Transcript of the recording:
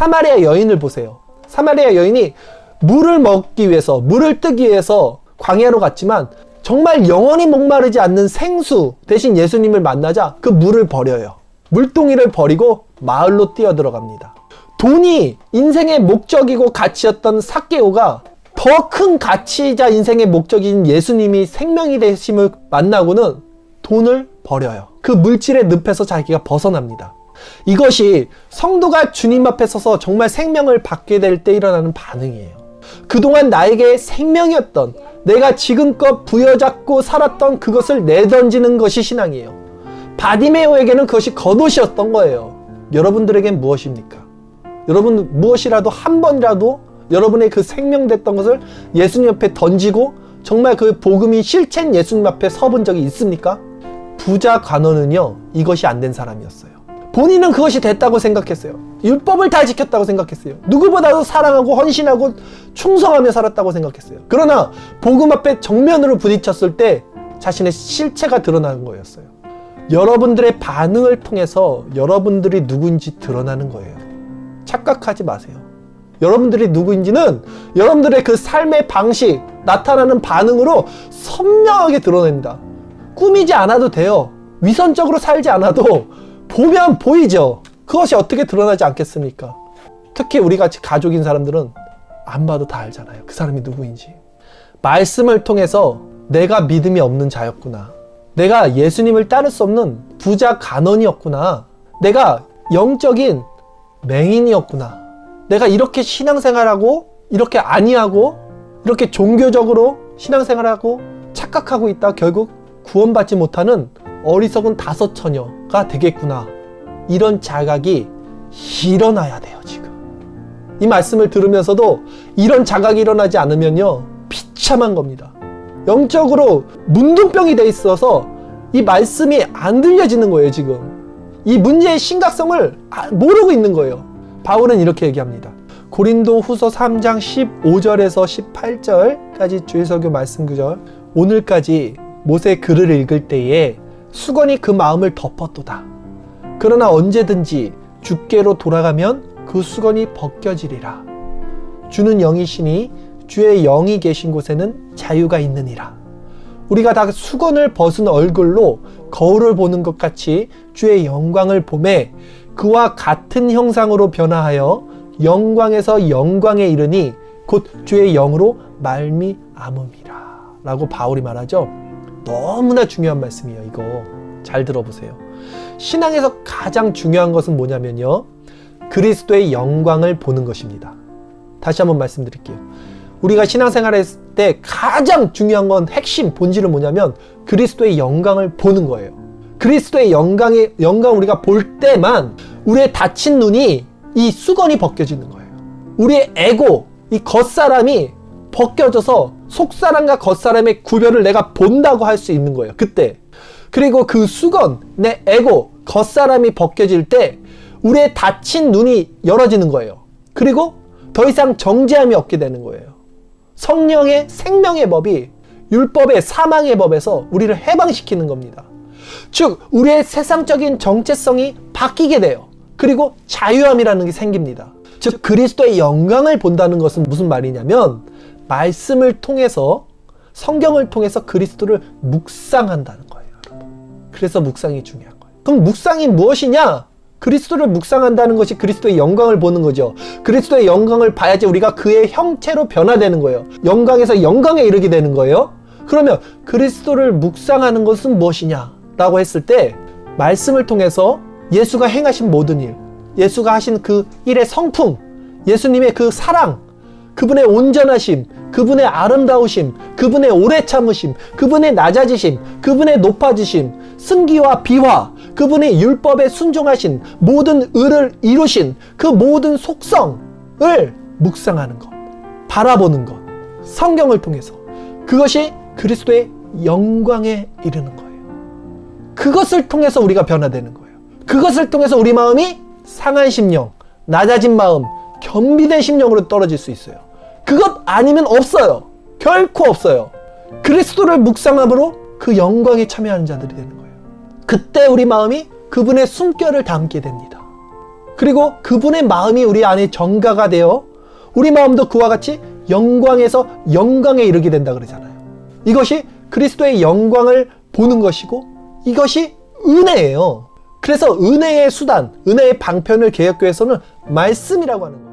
사마리아 여인을 보세요. 사마리아 여인이 물을 먹기 위해서, 물을 뜨기 위해서 광야로 갔지만 정말 영원히 목마르지 않는 생수 대신 예수님을 만나자 그 물을 버려요. 물동이를 버리고 마을로 뛰어 들어갑니다. 돈이 인생의 목적이고 가치였던 사케오가 더 큰 가치이자 인생의 목적인 예수님이 생명이 되심을 만나고는 돈을 버려요. 그 물질의 늪에서 자기가 벗어납니다. 이것이 성도가 주님 앞에 서서 정말 생명을 받게 될 때 일어나는 반응이에요. 그동안 나에게 생명이었던 내가 지금껏 부여잡고 살았던 그것을 내던지는 것이 신앙이에요. 바디메오에게는 그것이 겉옷이었던 거예요. 여러분들에겐 무엇입니까? 여러분 무엇이라도 한 번이라도 여러분의 그 생명됐던 것을 예수님 앞에 던지고 정말 그 복음이 실체인 예수님 앞에 서본 적이 있습니까? 부자 관원은요 이것이 안 된 사람이었어요. 본인은 그것이 됐다고 생각했어요. 율법을 다 지켰다고 생각했어요. 누구보다도 사랑하고 헌신하고 충성하며 살았다고 생각했어요. 그러나 복음 앞에 정면으로 부딪혔을 때 자신의 실체가 드러나는 거였어요. 여러분들의 반응을 통해서 여러분들이 누구인지 드러나는 거예요. 착각하지 마세요. 여러분들이 누구인지는 여러분들의 그 삶의 방식, 나타나는 반응으로 선명하게 드러낸다. 꾸미지 않아도 돼요. 위선적으로 살지 않아도 보면 보이죠. 그것이 어떻게 드러나지 않겠습니까? 특히 우리 같이 가족인 사람들은 안 봐도 다 알잖아요. 그 사람이 누구인지. 말씀을 통해서 내가 믿음이 없는 자였구나. 내가 예수님을 따를 수 없는 부자 간원이었구나. 내가 영적인 맹인이었구나. 내가 이렇게 신앙생활하고 이렇게 아니하고 이렇게 종교적으로 신앙생활하고 착각하고 있다 결국 구원받지 못하는 어리석은 다섯 처녀가 되겠구나. 이런 자각이 일어나야 돼요, 지금. 이 말씀을 들으면서도 이런 자각이 일어나지 않으면요, 비참한 겁니다. 영적으로 문둥병이 돼 있어서 이 말씀이 안 들려지는 거예요, 지금. 이 문제의 심각성을 아- 모르고 있는 거예요. 바울은 이렇게 얘기합니다. 고린도 후서 3장 15절에서 18절까지 주의설교 말씀 구절. 오늘까지 모세 글을 읽을 때에 수건이 그 마음을 덮었도다. 그러나 언제든지 주께로 돌아가면 그 수건이 벗겨지리라. 주는 영이시니 주의 영이 계신 곳에는 자유가 있느니라. 우리가 다 수건을 벗은 얼굴로 거울을 보는 것 같이 주의 영광을 보매 그와 같은 형상으로 변화하여 영광에서 영광에 이르니 곧 주의 영으로 말미암음이라. 라고 바울이 말하죠. 너무나 중요한 말씀이에요, 이거. 잘 들어보세요. 신앙에서 가장 중요한 것은 뭐냐면요. 그리스도의 영광을 보는 것입니다. 다시 한번 말씀드릴게요. 우리가 신앙생활 했을 때 가장 중요한 건 핵심, 본질은 뭐냐면 그리스도의 영광을 보는 거예요. 그리스도의 영광의, 영광 우리가 볼 때만 우리의 다친 눈이 이 수건이 벗겨지는 거예요. 우리의 에고, 이 겉사람이 벗겨져서 속사람과 겉사람의 구별을 내가 본다고 할 수 있는 거예요. 그때. 그리고 그 수건, 내 에고, 겉사람이 벗겨질 때 우리의 다친 눈이 열어지는 거예요. 그리고 더 이상 정죄함이 없게 되는 거예요. 성령의 생명의 법이 율법의 사망의 법에서 우리를 해방시키는 겁니다. 즉, 우리의 세상적인 정체성이 바뀌게 돼요. 그리고 자유함이라는 게 생깁니다. 즉, 그리스도의 영광을 본다는 것은 무슨 말이냐면, 말씀을 통해서, 성경을 통해서 그리스도를 묵상한다는 거예요. 여러분. 그래서 묵상이 중요한 거예요. 그럼 묵상이 무엇이냐? 그리스도를 묵상한다는 것이 그리스도의 영광을 보는 거죠. 그리스도의 영광을 봐야지 우리가 그의 형체로 변화되는 거예요. 영광에서 영광에 이르게 되는 거예요. 그러면 그리스도를 묵상하는 것은 무엇이냐? 라고 했을 때 말씀을 통해서 예수가 행하신 모든 일, 예수가 하신 그 일의 성품, 예수님의 그 사랑, 그분의 온전하심, 그분의 아름다우심, 그분의 오래 참으심, 그분의 낮아지심, 그분의 높아지심, 승기와 비화, 그분의 율법에 순종하신 모든 의를 이루신 그 모든 속성을 묵상하는 것, 바라보는 것, 성경을 통해서 그것이 그리스도의 영광에 이르는 거예요. 그것을 통해서 우리가 변화되는 거예요. 그것을 통해서 우리 마음이 상한 심령, 낮아진 마음, 겸비된 심령으로 떨어질 수 있어요. 그것 아니면 없어요. 결코 없어요. 그리스도를 묵상함으로 그 영광에 참여하는 자들이 되는 거예요. 그때 우리 마음이 그분의 숨결을 담게 됩니다. 그리고 그분의 마음이 우리 안에 정가가 되어 우리 마음도 그와 같이 영광에서 영광에 이르게 된다 그러잖아요. 이것이 그리스도의 영광을 보는 것이고 이것이 은혜예요. 그래서 은혜의 수단, 은혜의 방편을 개혁교회에서는 말씀이라고 하는 거예요.